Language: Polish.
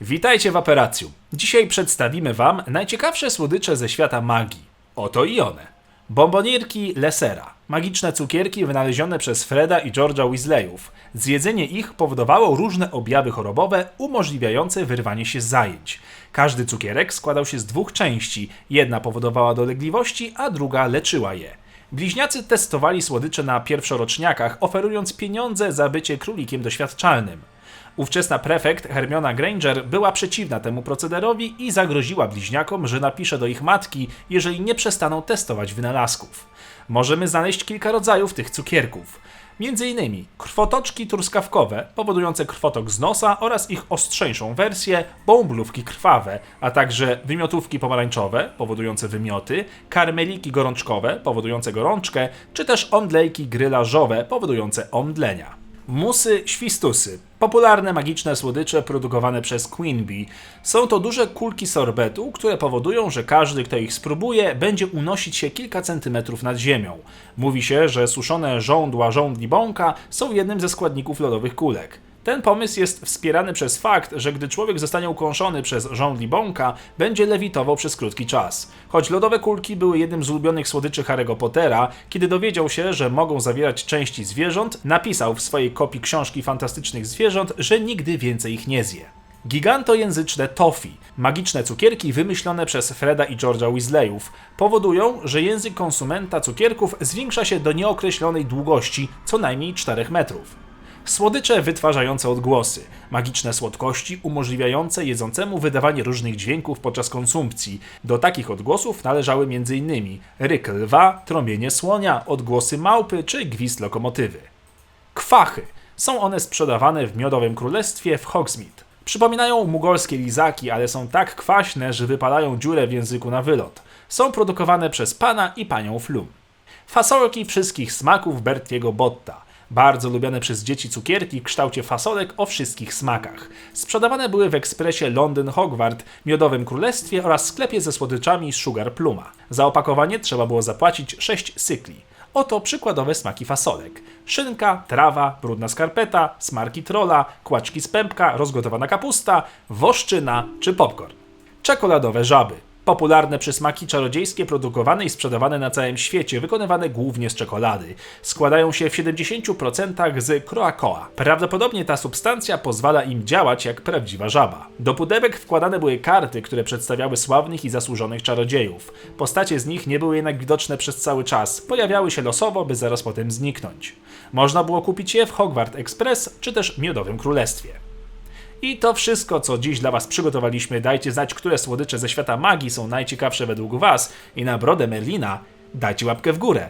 Witajcie w Aperacjum. Dzisiaj przedstawimy Wam najciekawsze słodycze ze świata magii. Oto i one. Bombonierki Lesera. Magiczne cukierki wynalezione przez Freda i George'a Weasleyów. Zjedzenie ich powodowało różne objawy chorobowe umożliwiające wyrwanie się z zajęć. Każdy cukierek składał się z dwóch części. Jedna powodowała dolegliwości, a druga leczyła je. Bliźniacy testowali słodycze na pierwszoroczniakach, oferując pieniądze za bycie królikiem doświadczalnym. Ówczesna prefekt Hermiona Granger była przeciwna temu procederowi i zagroziła bliźniakom, że napisze do ich matki, jeżeli nie przestaną testować wynalazków. Możemy znaleźć kilka rodzajów tych cukierków. Między innymi krwotoczki truskawkowe, powodujące krwotok z nosa oraz ich ostrzejszą wersję, bąblówki krwawe, a także wymiotówki pomarańczowe, powodujące wymioty, karmeliki gorączkowe, powodujące gorączkę, czy też omdlejki grylażowe, powodujące omdlenia. Musy świstusy. Popularne magiczne słodycze produkowane przez Queen Bee. Są to duże kulki sorbetu, które powodują, że każdy, kto ich spróbuje, będzie unosić się kilka centymetrów nad ziemią. Mówi się, że suszone żądła żądli bąka są jednym ze składników lodowych kulek. Ten pomysł jest wspierany przez fakt, że gdy człowiek zostanie ukąszony przez żądli bąka, będzie lewitował przez krótki czas. Choć lodowe kulki były jednym z ulubionych słodyczy Harry'ego Pottera, kiedy dowiedział się, że mogą zawierać części zwierząt, napisał w swojej kopii książki fantastycznych zwierząt, że nigdy więcej ich nie zje. Gigantojęzyczne toffee, magiczne cukierki wymyślone przez Freda i George'a Weasleyów, powodują, że język konsumenta cukierków zwiększa się do nieokreślonej długości, co najmniej 4 metrów. Słodycze wytwarzające odgłosy, magiczne słodkości umożliwiające jedzącemu wydawanie różnych dźwięków podczas konsumpcji. Do takich odgłosów należały m.in. ryk lwa, trąbienie słonia, odgłosy małpy czy gwizd lokomotywy. Kwachy. Są one sprzedawane w Miodowym Królestwie w Hogsmeade. Przypominają mugolskie lizaki, ale są tak kwaśne, że wypalają dziurę w języku na wylot. Są produkowane przez pana i panią Flum. Fasolki wszystkich smaków Bertiego Botta. Bardzo lubiane przez dzieci cukierki w kształcie fasolek o wszystkich smakach. Sprzedawane były w ekspresie Londyn Hogwart, Miodowym Królestwie oraz sklepie ze słodyczami Sugar Pluma. Za opakowanie trzeba było zapłacić 6 cykli. Oto przykładowe smaki fasolek. Szynka, trawa, brudna skarpeta, smarki trola, kłaczki z pępka, rozgotowana kapusta, woszczyna czy popcorn. Czekoladowe żaby. Popularne przysmaki czarodziejskie produkowane i sprzedawane na całym świecie, wykonywane głównie z czekolady. Składają się w 70% z kroakoa. Prawdopodobnie ta substancja pozwala im działać jak prawdziwa żaba. Do pudełek wkładane były karty, które przedstawiały sławnych i zasłużonych czarodziejów. Postacie z nich nie były jednak widoczne przez cały czas, pojawiały się losowo, by zaraz potem zniknąć. Można było kupić je w Hogwart Express czy też Miodowym Królestwie. I to wszystko, co dziś dla Was przygotowaliśmy. Dajcie znać, które słodycze ze świata magii są najciekawsze według Was i na brodę Merlina dajcie łapkę w górę.